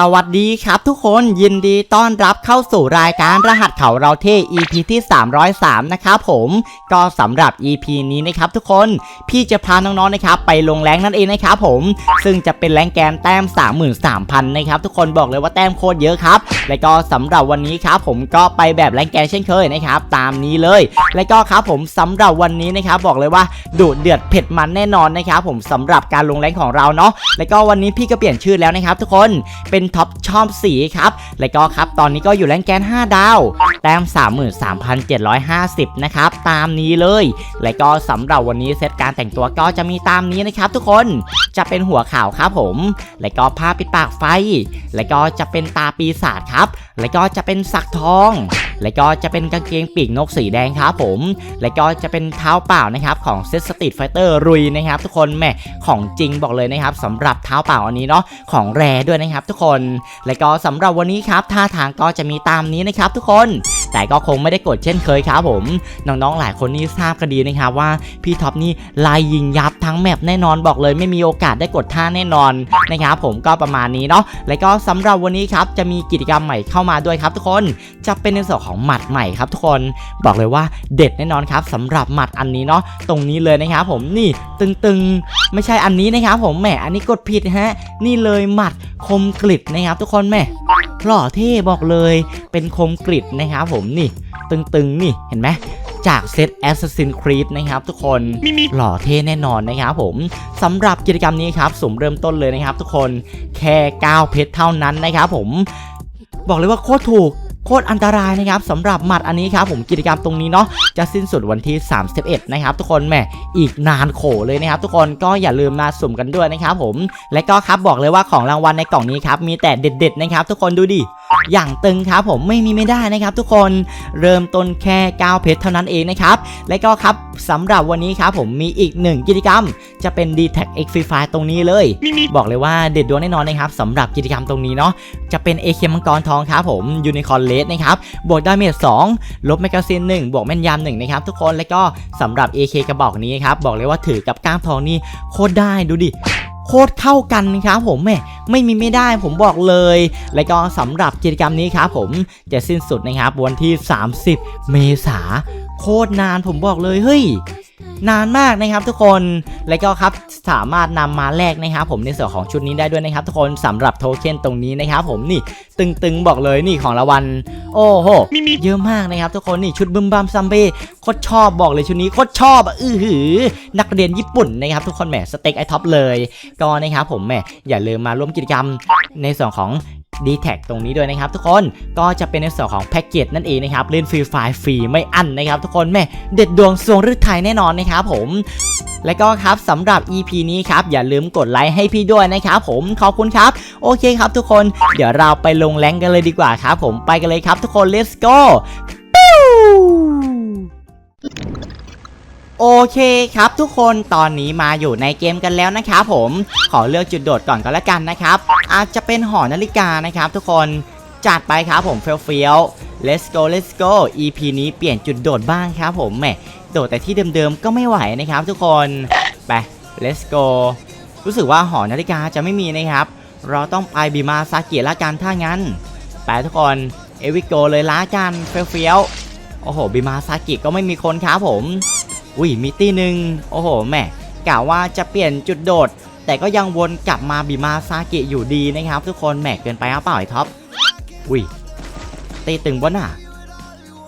สวัสดีครับทุกคนยินดีต้อนรับเข้าสู่รายการรหัสเขาเราเท่ EP ที่ 303 นะครับผมก็สำหรับ EP นี้นะครับทุกคนพี่จะพาน้องๆนะครับไปลงแรงนั่นเองนะครับผม ซึ่งจะเป็นแรงแกนแต้ม 33,000นะครับทุกคนบอกเลยว่าแต้มโคตรเยอะครับ และก็สำหรับวันนี้ครับผมก็ไปแบบแรงแกนเช่นเคยนะครับตามนี้เลย และก็ครับผมสำหรับวันนี้นะครับบอกเลยว่าดุเดือดเผ็ดมันแน่นอนนะครับผมสำหรับการลงแรงของเราเนาะและก็วันนี้พี่ก็เปลี่ยนชื่อแล้วนะครับทุกคนเป็นท็อปชอบสีครับ และก็ครับตอนนี้ก็อยู่แรงแกน 5 ดาว แต้ม 33,750 นะครับ ตามนี้เลย และก็สำหรับวันนี้เซตการแต่งตัวก็จะมีตามนี้นะครับทุกคนจะเป็นหัวขาวครับผม และก็ผ้าปิดปากไฟ และก็จะเป็นตาปีศาจครับ และก็จะเป็นสักทอง และก็จะเป็นกางเกงปีกนกสีแดงครับผม และก็จะเป็นเท้าเปล่านะครับของเซตสตรีทไฟเตอร์รุยนะครับทุกคนแหม่ของจริงบอกเลยนะครับสำหรับเท้าเปล่าอันนี้เนาะของแรด้วยนะครับทุกคน และก็สำหรับวันนี้ครับท่าทางก็จะมีตามนี้นะครับทุกคน แต่ก็คงไม่ได้กดเช่นเคยครับผม น้องๆหลายคนนี่ทราบกันดีนะครับว่าพี่ท็อปนี่ลายยิงยับทั้งแมปแน่นอนบอกเลยไม่มีโอกาสได้กดท่าแน่นอนนะครับผมก็ประมาณนี้เนาะและก็สำหรับวันนี้ครับจะมีกิจกรรมใหม่เข้ามาด้วยครับทุกคนจะเป็นในส่วนของหมัดใหม่ครับทุกคนบอกเลยว่าเด็ดแน่นอนครับสำหรับหมัดอันนี้เนาะตรงนี้เลยนะครับผมนี่ตึงๆไม่ใช่อันนี้นะครับผมแหมอันนี้กดผิดฮะนี่เลยหมัดคมกริบนะครับทุกคนแหมหล่อเท่บอกเลยเป็นคมกริบนะครับผมนี่ตึงๆนี่เห็นไหมจากเซต Assassin Creed นะครับทุกคนหล่อเท่แน่นอนนะครับผมสำหรับกิจกรรมนี้ครับสมเริ่มต้นเลยนะครับทุกคนแค่9เพชรเท่านั้นนะครับผม บอกเลยว่าโคตรถูก โคตรอันตรายนะครับสำหรับหมัดอันนี้ครับผมกิจกรรมตรงนี้เนาะจะสิ้นสุดวันที่ 31 นะครับ ทุกคนแหมอีกนานโขเลยนะครับ ทุกคนก็อย่าลืมมาสุ่มกันด้วยนะครับผมและก็ครับบอกเลยว่าของรางวัลในกล่องนี้ครับมีแต่เด็ดๆนะครับ ทุกคนดูดิอย่างตึงครับผมไม่มีไม่ได้นะครับ ทุกคนเริ่มต้นแค่9เพชรเท่านั้นเองนะครับและก็ครับสำหรับวันนี้ครับผมมีอีกหนึ่งกิจกรรม จะเป็น d t a c X Free Fire ตรงนี้เลย บอกเลยว่าเด็ดดวงแน่นอนนะครับสำหรับกิจกรรมตรงนี้เนาะจะเป็น AK มังกรทองครับผมยูนิคอร์เลสนะครับบวกดาเมจ2ลบแมกกาซีน1บวกแม่นยำ1นะครับทุกคนแล้วก็สำหรับ AK กระบอกนี้ครับบอกเลยว่าถือกับก้ามทองนี่โคตรได้ดูดิโคตรเข้ากันนะครับผมแม่ไม่มีไม่ได้ผมบอกเลย แล้วก็สำหรับกิจกรรมนี้ครับผมจะสิ้นสุดนะครับวันที่ 30 เมษาโคตรนานผมบอกเลยเฮ้ย นานมากนะครับทุกคนและก็ครับสามารถนำมาแลกนะครับผมในส่วนของชุดนี้ได้ด้วยนะครับ ทุกคนสำหรับโทเค็นตรงนี้นะครับผมนี่ตึงๆบอกเลยนี่ของรางวัลโอ้โหเยอะมากนะครับ ทุกคนนี่ชุดบึมบัมซัมเบ้โคตรชอบบอกเลยชุดนี้โคตรชอบอะอื้อหือ นักเรียนญี่ปุ่นนะครับ ทุกคนแหมสเต็กไอท็อปเลย ก็นะครับผมแหมอย่าลืมมาร่วมกิจกรรมในส่วนของ d t แทตรงนี้ด้วยนะครับทุกคนก็จะเป็นในส่วนของแพ็กเกจนั่นเองนะครับเล่นฟรีไฟล์ฟรีไม่อั้นนะครับทุกคนแม่เด็ดดวงสวงฤทัยแน่นอนนะครับผมและก็ครับสำหรับ EP นี้ครับอย่าลืมกดไลค์ให้พี่ด้วยนะครับผมขอบคุณครับ โอเคครับทุกคน เดี๋ยวเราไปลงแรงกันเลยดีกว่าครับผมไปกันเลยครับทุกคน let's go ปิ้ว โอเคครับทุกคนตอนนี้มาอยู่ในเกมกันแล้วนะครับผมขอเลือกจุดโดดก่อนก็แล้วกันนะครับ อาจจะเป็นหอนาฬิกานะครับทุกคนจัดไปครับผมเฟี้ยวเฟี้ยว let's go let's go EP นี้เปลี่ยนจุดโดดบ้างครับผมแหมโดดแต่ที่เดิมๆก็ไม่ไหวนะครับทุกคนไป let's go รู้สึกว่าหอนาฬิกาจะไม่มีนะครับ เราต้องไปบิมาซากิละกันถ้างั้นไปทุกคนเอวิโกเลยละกันเฟี้ยวเฟี้ยวโอ้โหบิมาซากิก็ไม่มีคนครับผม อุ้ยมีตีหนึ่งโอ้โหแหม่กล่าวว่าจะเปลี่ยนจุดโดด แต่ก็ยังวนกลับมาบิมาซากิอยู่ดีนะครับ ทุกคนแหม่เกินไปหรือเปล่าไอ้ท็อปอุ้ยตีตึงบนน่ะ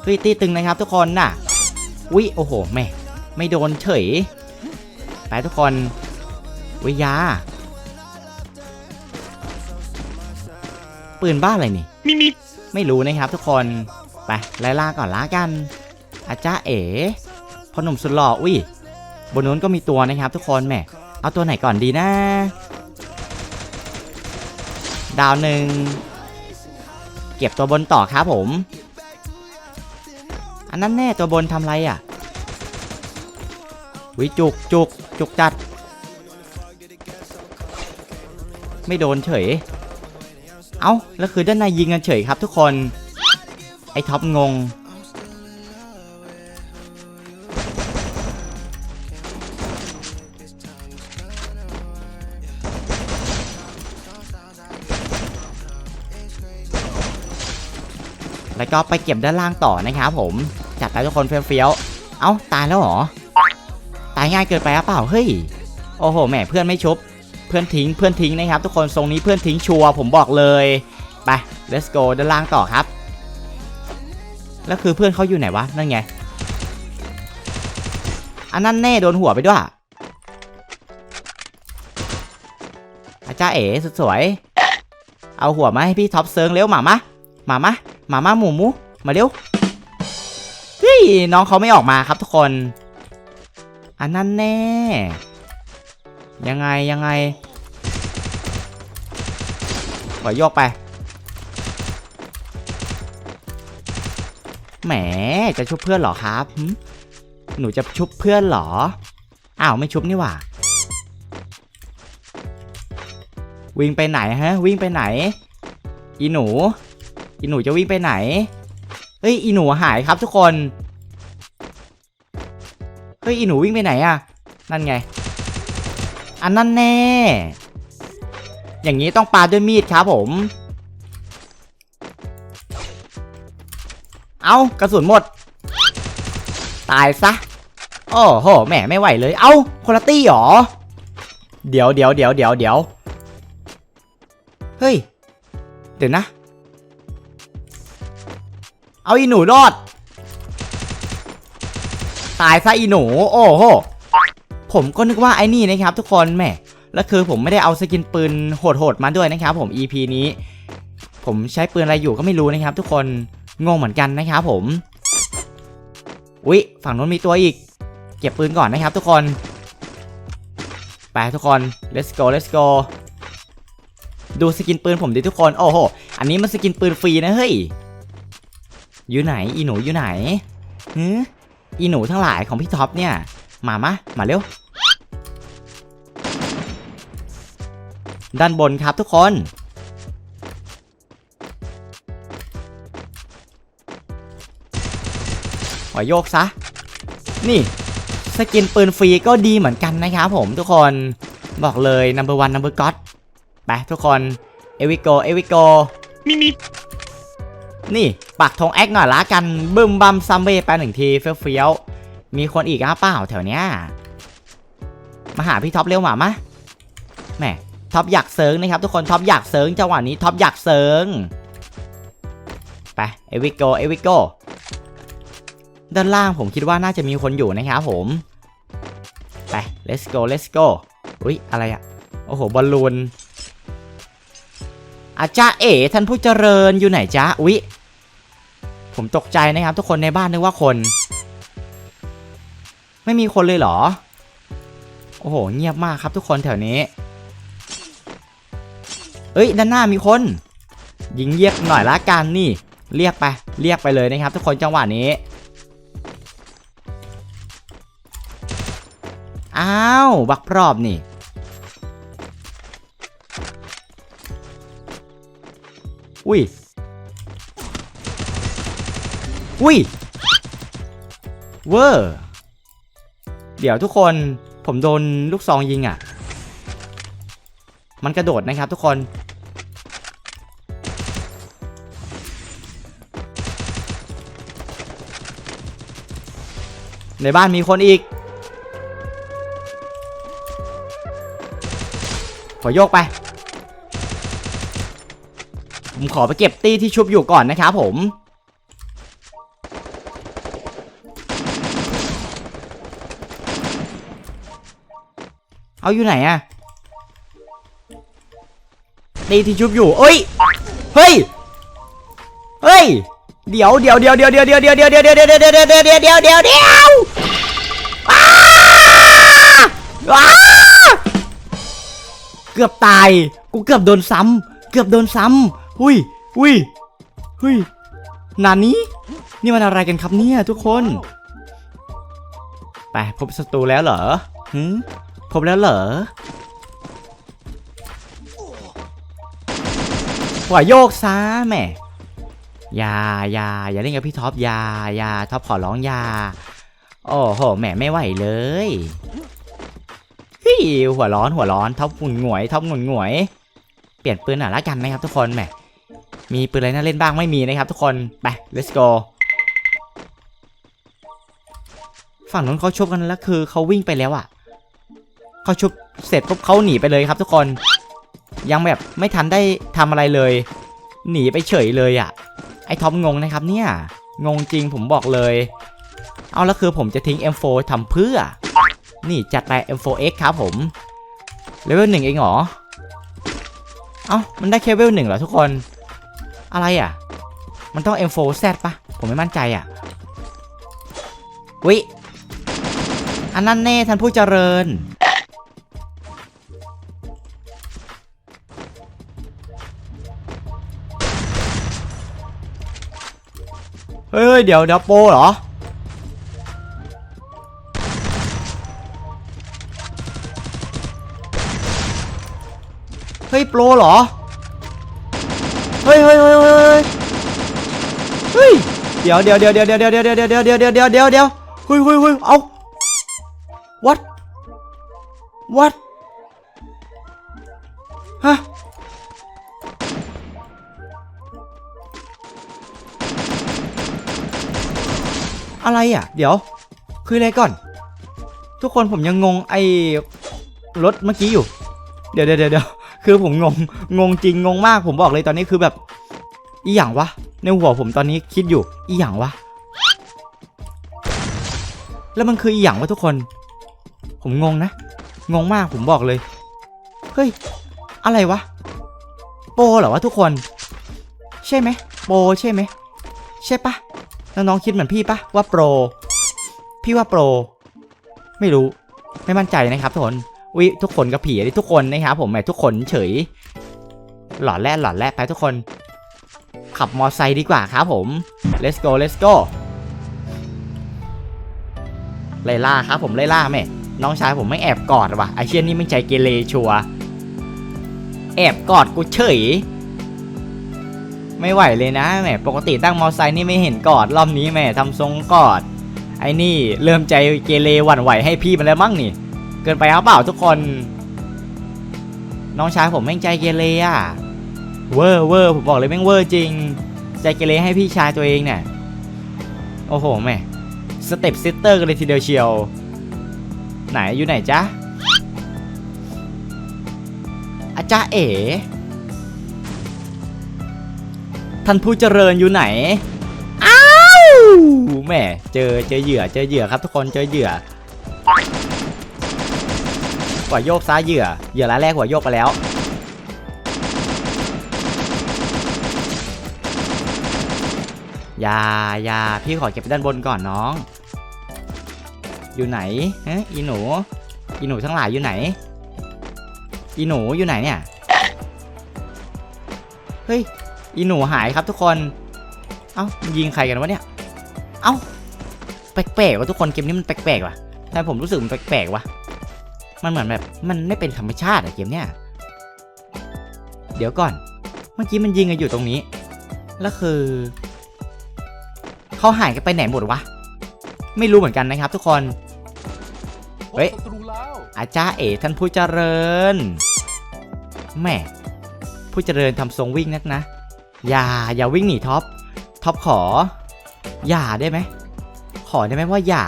เฮ้ยตีตึงนะครับทุกคนน่ะอุ้ยโอ้โหแหม่ไม่โดนเฉยไปทุกคนวิยาปืนบ้าอะไรนี่มิมิไม่รู้นะครับทุกคนไปไล่ล่าก่อนละกันอาจ้าเอ๋ พอหนุ่มสุดหล่ออุ้ยบนนู้นก็มีตัวนะครับ ทุกคนแหมเอาตัวไหนก่อนดีนะ ดาวหนึ่งเก็บตัวบนต่อครับผม อันนั้นแน่ตัวบนทำไรอะวิจุกจุกจุกจัด ไม่โดนเฉย เอ้า แล้วคือด้านในยิงกันเฉยครับทุกคน ไอ้ท็อปงง แล้วก็ไปเก็บด้านล่างต่อนะครับผม จัดไปทุกคนเฟี้ยวๆ เอ้าตายแล้วเหรอ ตายง่ายเกินไปหรือเปล่า เฮ้ย โอ้โห แหมเพื่อนไม่ชุบ เพื่อนทิ้ง เพื่อนทิ้งนะครับ ทุกคนทรงนี้เพื่อนทิ้งชัวร์ผมบอกเลย ไป let's go ด้านล่างต่อครับ แล้วคือเพื่อนเขาอยู่ไหนวะ นั่นไง อันนั้นแน่โดนหัวไปด้วยอาจารย์เอ๋สุดสวย เอาหัวมาให้พี่ท็อปเซิงเร็วหมามะหมามะ มาม่าหมูหมูมาเร็วเฮ้ยน้องเขาไม่ออกมาครับทุกคน อันนั้นแน่ ยังไงยังไงขอโยกไป แหมจะชุบเพื่อนเหรอครับ หนูจะชุบเพื่อนเหรอ อ้าวไม่ชุบนี่หว่า วิ่งไปไหนฮะ วิ่งไปไหน อีหนู อีหนูจะวิ่งไปไหน เฮ้ยอีหนูหายครับทุกคน เฮ้ยอีหนูวิ่งไปไหนอะนั่นไง อันนั้นแน่ อย่างนี้ต้องปาด้วยมีดครับผม เอากระสุนหมด ตายซะ โอ้โหแหมไม่ไหวเลย เอาคนละตี้หรอ เดี๋ยวเดี๋ยวเดี๋ยวเดี๋ยวเดี๋ยว เฮ้ย เดี๋ยวนะ เอาอีหนูรอด ตายซะอีหนู โอ้โห ผมก็นึกว่าไอ้นี่นะครับ ทุกคนแหมแล้วคือผมไม่ได้เอาสกินปืนโหดๆมาด้วยนะครับ ผม EP นี้ ผมใช้ปืนอะไรอยู่ก็ไม่รู้นะครับ ทุกคนงงเหมือนกันนะครับผมอุ๊ยฝั่งนู้นมีตัวอีก เก็บปืนก่อนนะครับ ทุกคน ไปทุกคน let's go let's go ดูสกินปืนผมดิทุกคน โอ้โห อันนี้มันสกินปืนฟรีนะเฮ้ย อยู่ไหนอีหนูอยู่ไหนหืออีหนูทั้งหลายของพี่ท็อปเนี่ย มามะมาเร็ว ด้านบนครับทุกคนหัวโยกซะ นี่ สกินปืนฟรีก็ดีเหมือนกันนะครับผมทุกคนบอกเลย number one number god ไปทุกคน เอวิโก เอวิโก มีมีนี่ ปักธงแอคหน่อยละกันบึมบัมซัมเบไปหนึ่งทีเฟี้ยวๆมีคนอีกอะเปล่าแถวเนี้ยมาหาพี่ท็อปเร็วหมามะแหมท็อปอยากเซิร์งนะครับทุกคนท็อปอยากเซิร์งจังหวะนี้ท็อปอยากเซิร์งไปเอวิโกเอวิโกด้านล่างผมคิดว่าน่าจะมีคนอยู่นะครับผมไป let's go let's go อุ๊ยอะไรอะโอ้โหบอลลูนอาจารย์เอ๋ท่านผู้เจริญอยู่ไหนจ๊ะอุ๊ย ผมตกใจนะครับ ทุกคนในบ้านนึกว่าคน ไม่มีคนเลยเหรอ โอ้โห เงียบมากครับทุกคนแถวนี้ เอ้ย ด้านหน้ามีคน ยิงเรียกหน่อยละกันนี่ เรียกไป เรียกไปเลยนะครับ ทุกคนจังหวะนี้ อ้าว บักพรอบนี่อุ้ย อุ้ยเวอร์เดี๋ยวทุกคนผมโดนลูกซองยิงอะ มันกระโดดนะครับทุกคน ในบ้านมีคนอีก ขอโยกไป ผมขอไปเก็บตี้ที่ชุบอยู่ก่อนนะครับผม เอาอยู่ไหนอะตีที่ชุบอยู่เอ้ย เฮ้ย เฮ้ย เดี๋ยวเดี๋ยวเดี๋ยวเดี๋ยวเดี๋ยวเดี๋ยวเดี๋ยวเดี๋ยวเดี๋ยวเดี๋ยวเดี๋ยวเดี๋ยวเดี๋ยวเดี๋ยวเดี๋ยวเดี๋ยวเดี๋ยวอ้าอ้าเกือบตาย กูเกือบโดนซ้ำ เกือบโดนซ้ำหุยหุยหุยนานี้ นี่มันอะไรกันครับเนี่ยทุกคน ไปพบศัตรูแล้วเหรอหืม พบแล้วเหรอหัวโยกซะแหม่อย่าอย่าอย่าเล่นกับพี่ท็อปอย่าอย่าท็อปขอร้องอย่าโอ้โหแหม่ไม่ไหวเลยฮ้ยหัวร้อนหัวร้อนท็อปหงุนหงวยท็อปหงุนหงวย เปลี่ยนปืนหน่อยละกันนะครับทุกคนแหมมีปืนอะไรน่าเล่นบ้างไม่มีนะครับทุกคนไป let's go ฝั่งนู้นเขาชุบกันแล้วคือเขาวิ่งไปแล้วอะ เขาชุบเสร็จปุ๊บเขาหนีไปเลยครับทุกคน ยังแบบไม่ทันได้ทำอะไรเลย หนีไปเฉยเลยอะไอท็อปงงนะครับเนี่ย งงจริงผมบอกเลย เอาแล้วคือผมจะทิ้ง M4 ทำเพื่อ นี่จัดไป M4X ครับผม เลเวลหนึ่งเองเหรอ เอ้ามันได้แค่เลเวลหนึ่งเหรอทุกคน อะไรอะ มันต้อง M4Z ปะผมไม่มั่นใจอะวิอันนั้นแน่ท่านผู้เจริญ ยเดี๋ยวเดี๋ยวโปรเหรอ เฮ้ยโปรเหรอ เฮ้ยเฮ้ยเฮ้ยเฮ้ยเฮ้ยเดี๋ยวเดี๋ยวเดี๋ยวเดี๋ยวเดี๋ยวเดี๋ยวเดี๋ยวเดี๋ยวเดี๋ยวเดี๋ยวเดี๋ยวเดี๋ยวเดี๋ยวเฮ้ยเฮ้ยเฮ้ยเอา what what ฮะ อะไรอะ เดี๋ยว คืออะไรก่อน ทุกคนผมยังงงไอ้รถเมื่อกี้อยู่ เดี๋ยวเดี๋ยวเดี๋ยวคือผมงง งงจริงงงมาก ผมบอกเลยตอนนี้คือแบบ อีหยังวะ ในหัวผมตอนนี้คิดอยู่ อีหยังวะ แล้วมันคืออีหยังวะทุกคน ผมงงนะ งงมากผมบอกเลย เฮ้ย อะไรวะ โปเหรอวะทุกคน ใช่ไหม โปใช่ไหม ใช่ปะ น้องๆคิดเหมือนพี่ปะว่าโปร พี่ว่าโปร ไม่รู้ ไม่มั่นใจนะครับทุกคนวิทุกคนกับผีทุกคนนะครับผมแหมทุกคนเฉย หลอนแร่หลอนแร่ไปทุกคน ขับมอไซค์ดีกว่าครับผม let's go let's go ไล่ล่าครับผมไล่ล่าแม่น้องชายผมไม่แอบกอดว่ะไอเชี่ยนี่ไม่ใจเกเรชัวแอบกอดกูเฉย ไม่ไหวเลยนะแหม่ปกติตั้งมอไซค์นี่ไม่เห็นกอดรอบนี้แหม่ทำทรงกอด ไอ้นี่เริ่มใจเกเรหวั่นไหวให้พี่มันแล้วมั้งนี่ เกินไปหรือเปล่าทุกคน น้องชายผมแม่งใจเกเรอะเวอร์เวอร์ผมบอกเลยแม่งเวอร์จริง ใจเกเรให้พี่ชายตัวเองเนี่ยโอ้โหแม่สเต็ปซิสเตอร์กันเลยทีเดียวเชียว ไหนอยู่ไหนจ๊ะอาจารย์เอ๋ ท่านผู้เจริญอยู่ไหน อ้าวแม่เจอเจอเหยื่อเจอเหยื่อครับทุกคนเจอเหยื่อหัวโยกซ้ายเหยื่อเหยื่อรายแรกหัวโยกไปแล้ว อย่าอย่าพี่ขอเก็บไปด้านบนก่อนน้อง อยู่ไหนฮะอีหนู อีหนูทั้งหลายอยู่ไหน อีหนูอยู่ไหนเนี่ย เฮ้ย อีหนูหายครับทุกคน เอ้ายิงใครกันวะเนี่ย เอ้าแปลกๆว่ะทุกคนเกมนี้มันแปลกๆว่ะทำไมผมรู้สึกมันแปลกๆวะมันเหมือนแบบมันไม่เป็นธรรมชาติอะเกมเนี้ย เดี๋ยวก่อน เมื่อกี้มันยิงกันอยู่ตรงนี้ แล้วคือเขาหายกันไปไหนหมดวะ ไม่รู้เหมือนกันนะครับ ทุกคน เฮ้ย อาจารย์เอ๋ท่านผู้เจริญ แม่ผู้เจริญทำทรงวิ่งนักนะ อย่าอย่าวิ่งหนีท็อปท็อปขอ อย่าได้ไหมขอได้ไหมว่าอย่า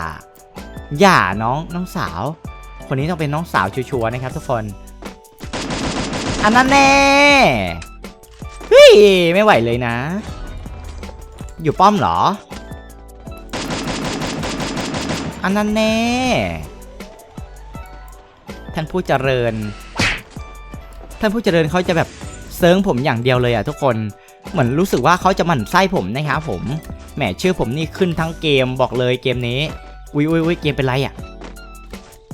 อย่าน้องน้องสาว คนนี้ต้องเป็นน้องสาวชัวร์ๆนะครับ ทุกคนอันนั้นแน่เฮ้ยไม่ไหวเลยนะ อยู่ป้อมเหรอ อันนั้นแน่ ท่านผู้เจริญ ท่านผู้เจริญเขาจะแบบเซิร์งผมอย่างเดียวเลยอะทุกคน เหมือนรู้สึกว่าเขาจะหมั่นไส้ผมนะครับผม แหมชื่อผมนี่ขึ้นทั้งเกมบอกเลยเกมนี้ อุ้ยอุ้ยอุ้ยเกมเป็นไรอะ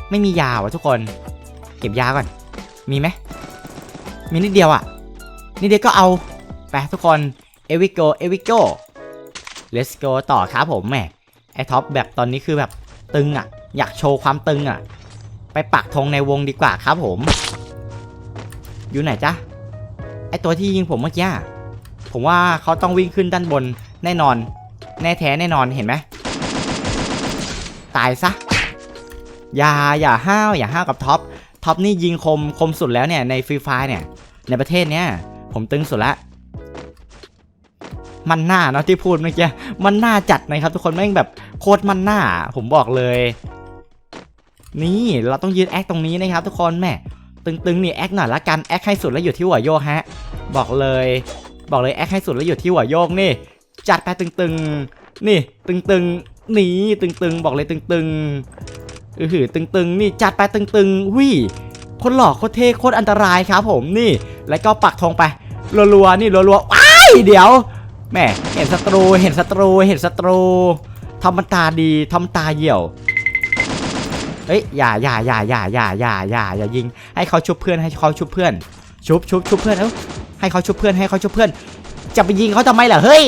ไม่มียาวะทุกคน เก็บยาก่อน มีไหม มีนิดเดียวอะ นิดเดียวก็เอาไปทุกคน เอวิโก เอวิโก let's go ต่อครับผมแหมไอท็อปแบบตอนนี้คือแบบตึงอะ อยากโชว์ความตึงอะ ไปปักธงในวงดีกว่าครับผม อยู่ไหนจ๊ะ ไอตัวที่ยิงผมเมื่อกี้ ผมว่าเขาต้องวิ่งขึ้นด้านบนแน่นอน แน่แท้แน่นอนเห็นไหมตายซะอย่าอย่าห้าวอย่าห้าวกับท็อปท็อปนี่ยิงคมคมสุดแล้วเนี่ยในฟรีไฟเนี่ย ในประเทศเนี้ยผมตึงสุดละมันหน้าเนาะที่พูดเมื่อกี้มันหน้าจัดนะครับ ทุกคนแม่งแบบโคตรมันหน้า ผมบอกเลย นี่เราต้องยืนแอคตรงนี้นะครับ ทุกคนแม่ตึงๆนี่แอคหน่อยละกันแอคให้สุดแล้วอยู่ที่หัวโยฮะ บอกเลย บอกเลยแอคให้สุดแล้วอยู่ที่หัวโยกนี่ จัดไปตึงๆ นี่ ตึงๆหนีตึงๆ บอกเลยตึงๆอือหือตึงๆ นี่จัดไปตึงๆหุยคนหลอกโคตรเท่โคตรอันตรายครับผมนี่ แล้วก็ปักธงไปรัวๆนี่รัวๆว้ายเดี๋ยวแม่เห็นศัตรูเห็นศัตรูเห็นศัตรูทำมันตาดีทำตาเหี่ยวเอ้ยอย่าอย่าอย่าอย่าอย่าอย่าอย่าอย่ายิง ให้เขาชุบเพื่อนให้เขาชุบเพื่อน ชุบชุบชุบเพื่อนเอ้า ให้เขาชุบเพื่อนให้เขาชุบเพื่อน จะไปยิงเขาทำไมล่ะเฮ้ย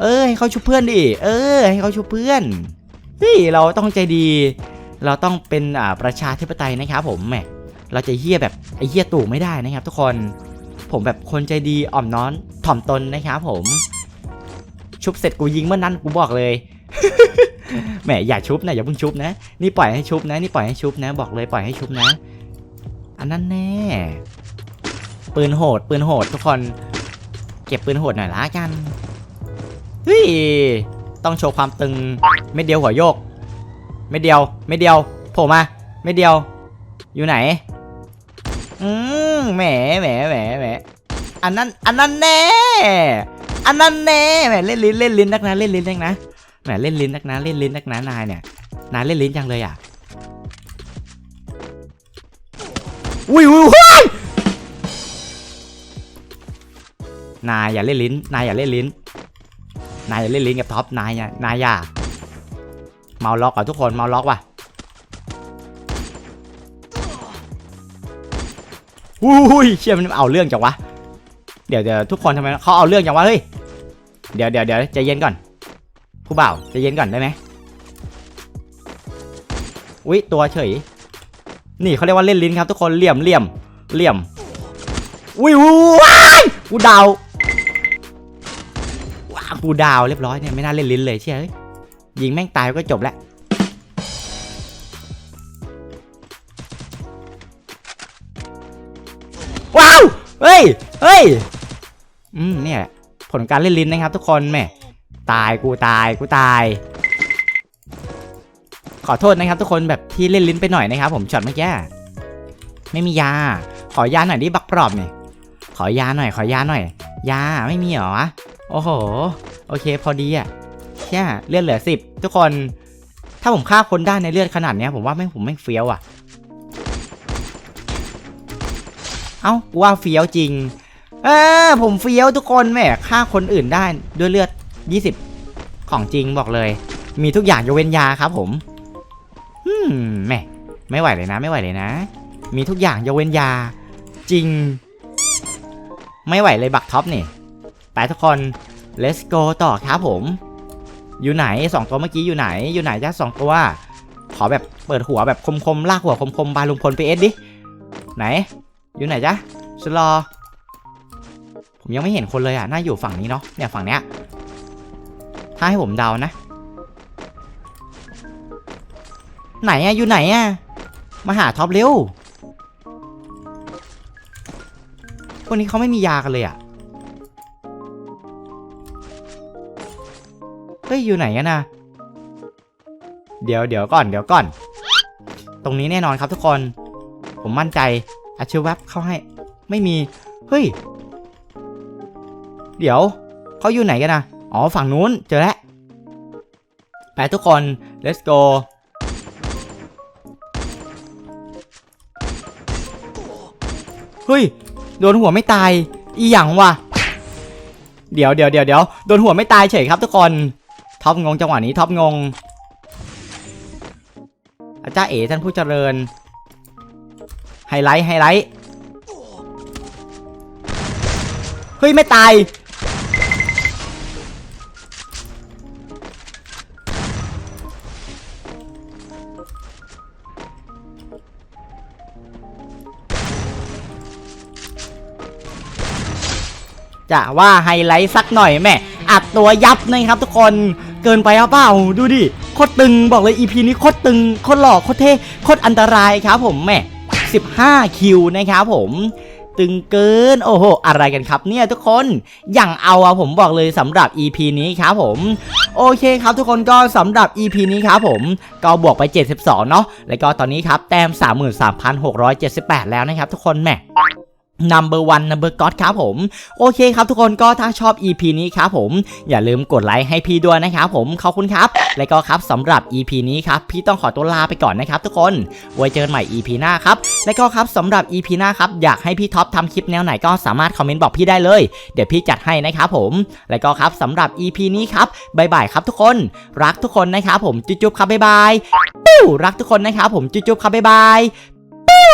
เออให้เขาชุบเพื่อนดิเออ ให้เขาชุบเพื่อนเฮ้ยเราต้องใจดี เราต้องเป็นอ่าประชาธิปไตยนะครับผมแหมเราจะเฮี้ยแบบไอ้เฮี้ยตู่ไม่ได้นะครับ ทุกคนผมแบบคนใจดีอ่อมน้อนถ่อมตนนะครับผม ชุบเสร็จกูยิงเมื่อนั้นกูบอกเลยแหมอย่าชุบนะอย่าเพิ่งชุบนะนี่ปล่อยให้ชุบนะ นี่ปล่อยให้ชุบนะ บอกเลยปล่อยให้ชุบนะ อันนั้นแน่ ปืนโหด ปืนโหด ทุกคน เก็บปืนโหดหน่อยละกันเฮ้ยต้องโชว์ความตึงเม็ดเดียวหัวโยก เม็ดเดียวเม็ดเดียวโผล่มาเม็ดเดียว อยู่ไหน อืมแหมแหมแหมแหมอันนั้นอันนั้นแน่อันนั้นแน่แหมเล่นลิ้นเล่นลิ้นนักนะเล่นลิ้นนักนะแหมเล่นลิ้นนักนะเล่นลิ้นนักนะนายเนี่ยนายเล่นลิ้นจังเลยอะอุ้ยอุ้ย นายอย่าเล่นลิ้น นายอย่าเล่นลิ้น นายอย่าเล่นลิ้นกับท็อป นายอย่านายอย่า เมาล็อกอะทุกคน เมาล็อกว่ะอุ้ยเชี่ยมันเอาเรื่องจังวะ เดี๋ยวเดี๋ยวทุกคนทำไมเขาเอาเรื่องจังวะเฮ้ย เดี๋ยวเดี๋ยวเดี๋ยวใจเย็นก่อนผู้บ่าวใจเย็นก่อนได้ไหมอุ้ยตัวเฉย นี่เขาเรียกว่าเล่นลิ้นครับทุกคนเหลี่ยมเหลี่ยมเหลี่ยมอุ้ยอุ้ยว้ายกูดาว ว้าวกูดาวเรียบร้อยเนี่ยไม่น่าเล่นลิ้นเลยเชี่ยเอ้ยยิงแม่งตายก็จบแล้วว้าวเฮ้ยเฮ้ยอืมเนี่ยผลการเล่นลิ้นนะครับ ทุกคนแม่ตายกูตายกูตาย ขอโทษนะครับ ทุกคนแบบที่เล่นลิ้นไปหน่อยนะครับ ผมช็อตเมื่อกี้ไม่มียา ขอยาหน่อยดิบักปลอบหน่อยขอยาหน่อย ขอยาหน่อย ยาไม่มีเหรอวะโอ้โห โอเคพอดีอะแค่เลือดเหลือสิบทุกคนถ้าผมฆ่าคนได้ในเลือดขนาดเนี้ยผมว่าแม่ผมแม่เฟี้ยวอะ เอ้ากูว่าเฟี้ยวจริง เออผมเฟี้ยวทุกคนแม่ฆ่าคนอื่นได้ด้วยเลือด 20 ของจริงบอกเลย มีทุกอย่างยกเว้นยาครับผมอืมแม่ไม่ไหวเลยนะ ไม่ไหวเลยนะ มีทุกอย่างยกเว้นยา จริง ไม่ไหวเลยบักท็อปนี่ไปทุกคน let's go ต่อครับผม อยู่ไหนสองตัวเมื่อกี้อยู่ไหน อยู่ไหนจ้าสองตัว ขอแบบเปิดหัวแบบคมๆ ลากหัวคมๆ บาลุงพลไปเอสดิ ไหน อยู่ไหนจ๊ะชะลอ ผมยังไม่เห็นคนเลยอะ น่าอยู่ฝั่งนี้เนาะ เนี่ยฝั่งเนี้ย ถ้าให้ผมเดานะ ไหนอะอยู่ไหนอะมาหาท็อปเร็ว พวกนี้เขาไม่มียากันเลยอะ เฮ้ยอยู่ไหนกันนะเดี๋ยวเดี๋ยวก่อนเดี๋ยวก่อน ตรงนี้แน่นอนครับทุกคน ผมมั่นใจอาชิวแวบเข้าให้ ไม่มี เฮ้ย เดี๋ยวเขาอยู่ไหนกันนะอ๋อฝั่งนู้นเจอแล้วไปทุกคน let's go เฮ้ย โดนหัวไม่ตาย อีหยังวะ เดี๋ยวเดี๋ยวเดี๋ยวเดี๋ยวโดนหัวไม่ตายเฉยครับทุกคน ท็อปงงจังหวะนี้ท็อปงง อาจารย์เอ๋ท่านผู้เจริญ ไฮไลท์ไฮไลท์เฮ้ย ไม่ตาย จะว่าไฮไลท์สักหน่อยแม่อัดตัวยับนะครับทุกคน เกินไปหรือเปล่าดูดิโคตรตึงบอกเลย EP นี้โคตรตึงโคตรหล่อโคตรเท่โคตรอันตรายครับผมแม่15 คิวนะครับผมตึงเกินโอ้โหอะไรกันครับเนี่ยทุกคนอย่างเอาอะผมบอกเลยสำหรับ EP นี้ครับผม โอเคครับทุกคนก็สำหรับ EP นี้ครับผมก็บวกไป 72 เนาะแล้วก็ตอนนี้ครับแต้ม 33,678 แล้วนะครับทุกคนแหม number one number god ครับผม โอเคครับทุกคนก็ถ้าชอบ EP นี้ครับผม อย่าลืมกดไลค์ให้พี่ด้วยนะครับผม ขอบคุณครับ แล้วก็ครับสำหรับ EP นี้ครับ พี่ต้องขอตัวลาไปก่อนนะครับทุกคนไว้เจอกันใหม่ EP หน้าครับ แล้วก็ครับสำหรับ EP หน้าครับ อยากให้พี่ท็อปทำคลิปแนวไหนก็สามารถคอมเมนต์บอกพี่ได้เลย เดี๋ยวพี่จัดให้นะครับผม แล้วก็ครับสำหรับ EP นี้ครับบายบายครับทุกคน รักทุกคนนะครับผมจุ๊บๆครับบ๊ายบายปิ้รักทุกคนนะครับผมจุ๊บๆครับบ๊ายบายปิ้